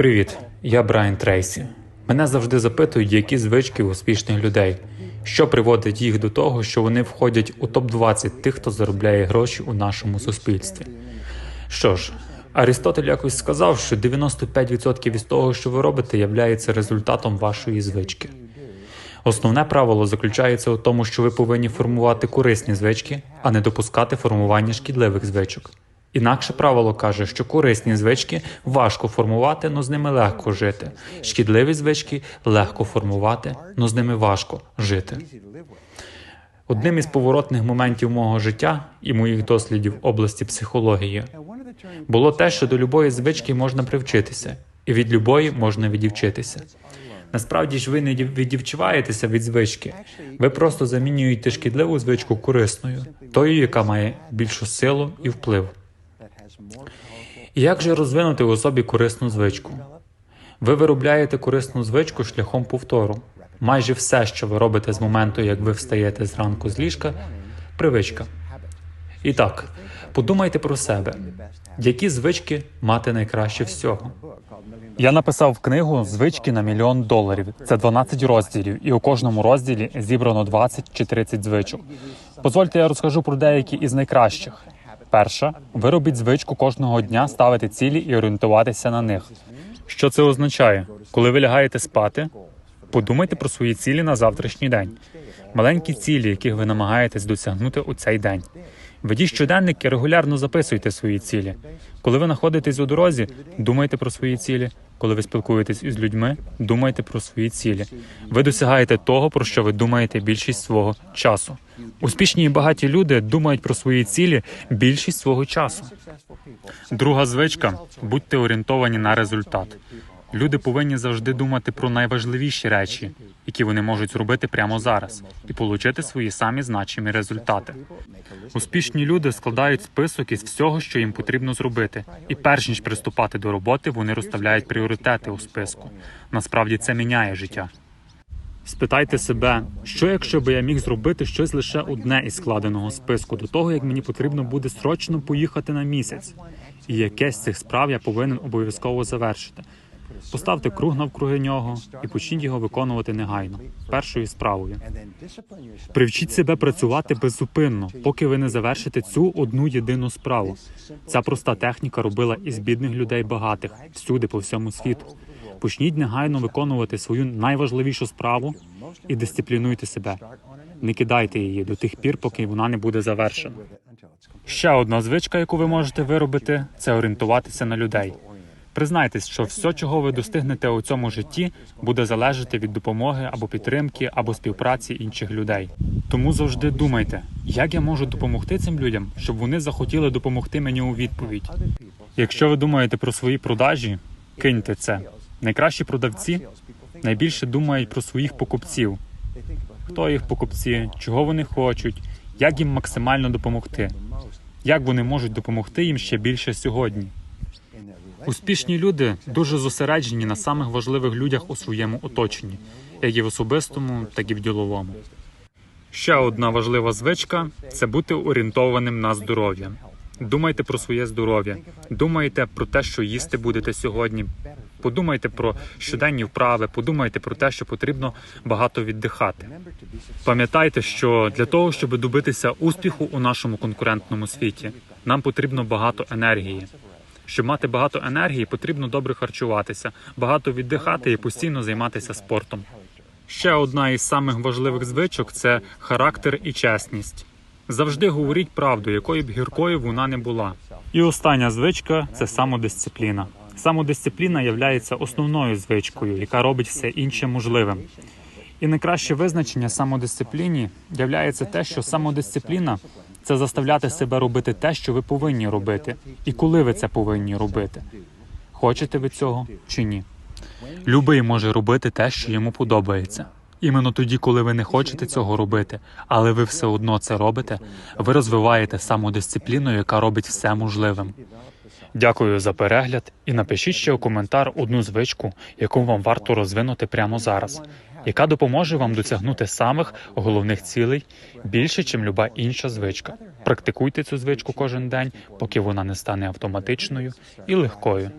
Привіт, я Брайан Трейсі. Мене завжди запитують, які звички успішних людей, що приводить їх до того, що вони входять у топ-20 тих, хто заробляє гроші у нашому суспільстві. Що ж, Арістотель якось сказав, що 95% із того, що ви робите, являється результатом вашої звички. Основне правило заключається у тому, що ви повинні формувати корисні звички, а не допускати формування шкідливих звичок. Інакше правило каже, що корисні звички важко формувати, но з ними легко жити. Шкідливі звички легко формувати, но з ними важко жити. Одним із поворотних моментів мого життя і моїх дослідів в області психології було те, що до любої звички можна привчитися, і від любої можна відівчитися. Насправді ж ви не дів- відівчуваєтеся від звички. Ви просто замінюєте шкідливу звичку корисною, тою, яка має більшу силу і вплив. Як же розвинути у собі корисну звичку? Ви виробляєте корисну звичку шляхом повтору. Майже все, що ви робите з моменту, як ви встаєте зранку з ліжка, привичка. І так, подумайте про себе, які звички мати найкраще всього. Я написав книгу Звички на мільйон доларів. Це 12 розділів, і у кожному розділі зібрано 20 чи 30 звичок. Дозвольте, я розкажу про деякі із найкращих. Перша виробіть звичку кожного дня ставити цілі і орієнтуватися на них. Що це означає? Коли ви лягаєте спати, подумайте про свої цілі на завтрашній день, маленькі цілі, яких ви намагаєтесь досягнути у цей день. Ведіть щоденник і регулярно записуйте свої цілі. Коли ви знаходитесь у дорозі, думайте про свої цілі. Коли ви спілкуєтесь із людьми, думайте про свої цілі. Ви досягаєте того, про що ви думаєте більшість свого часу. Успішні і багаті люди думають про свої цілі більшість свого часу. Друга звичка будьте орієнтовані на результат. Люди повинні завжди думати про найважливіші речі, які вони можуть зробити прямо зараз, і отримати свої самі значимі результати. Успішні люди складають список із всього, що їм потрібно зробити, і перш ніж приступати до роботи, вони розставляють пріоритети у списку. Насправді це міняє життя. Спитайте себе, що якщо би я міг зробити щось лише одне із складеного списку до того, як мені потрібно буде срочно поїхати на місяць, і яке з цих справ я повинен обов'язково завершити. Поставте круг навкруги нього і почніть його виконувати негайно, першою справою. Привчіть себе працювати беззупинно, поки ви не завершите цю одну єдину справу. Ця проста техніка робила із бідних людей багатих всюди по всьому світу. Почніть негайно виконувати свою найважливішу справу і дисциплінуйте себе. Не кидайте її до тих пір, поки вона не буде завершена. Ще одна звичка, яку ви можете виробити, це орієнтуватися на людей. Признайтесь, що все, чого ви достигнете у цьому житті, буде залежати від допомоги або підтримки, або співпраці інших людей. Тому завжди думайте, як я можу допомогти цим людям, щоб вони захотіли допомогти мені у відповідь. Якщо ви думаєте про свої продажі, киньте це. Найкращі продавці найбільше думають про своїх покупців. Хто їх покупці, чого вони хочуть, як їм максимально допомогти, як вони можуть допомогти їм ще більше сьогодні. Успішні люди дуже зосереджені на самих важливих людях у своєму оточенні, як і в особистому, так і в діловому. Ще одна важлива звичка це бути орієнтованим на здоров'я. Думайте про своє здоров'я, думайте про те, що їсти будете сьогодні. Подумайте про щоденні вправи, подумайте про те, що потрібно багато віддихати. Пам'ятайте, що для того, щоб добитися успіху у нашому конкурентному світі, нам потрібно багато енергії. Щоб мати багато енергії, потрібно добре харчуватися, багато віддихати і постійно займатися спортом. Ще одна із самих важливих звичок це характер і чесність. Завжди говоріть правду, якою б гіркою вона не була. І остання звичка це самодисципліна. Самодисципліна є основною звичкою, яка робить все інше можливим. І найкраще визначення самодисципліні є те, що самодисципліна це заставляти себе робити те, що ви повинні робити, і коли ви це повинні робити. Хочете ви цього чи ні? Любий може робити те, що йому подобається. Іменно тоді, коли ви не хочете цього робити, але ви все одно це робите, ви розвиваєте самодисципліну, яка робить все можливим. Дякую за перегляд і напишіть ще у коментар одну звичку, яку вам варто розвинути прямо зараз, яка допоможе вам досягнути самих головних цілей більше, чим люба інша звичка. Практикуйте цю звичку кожен день, поки вона не стане автоматичною і легкою.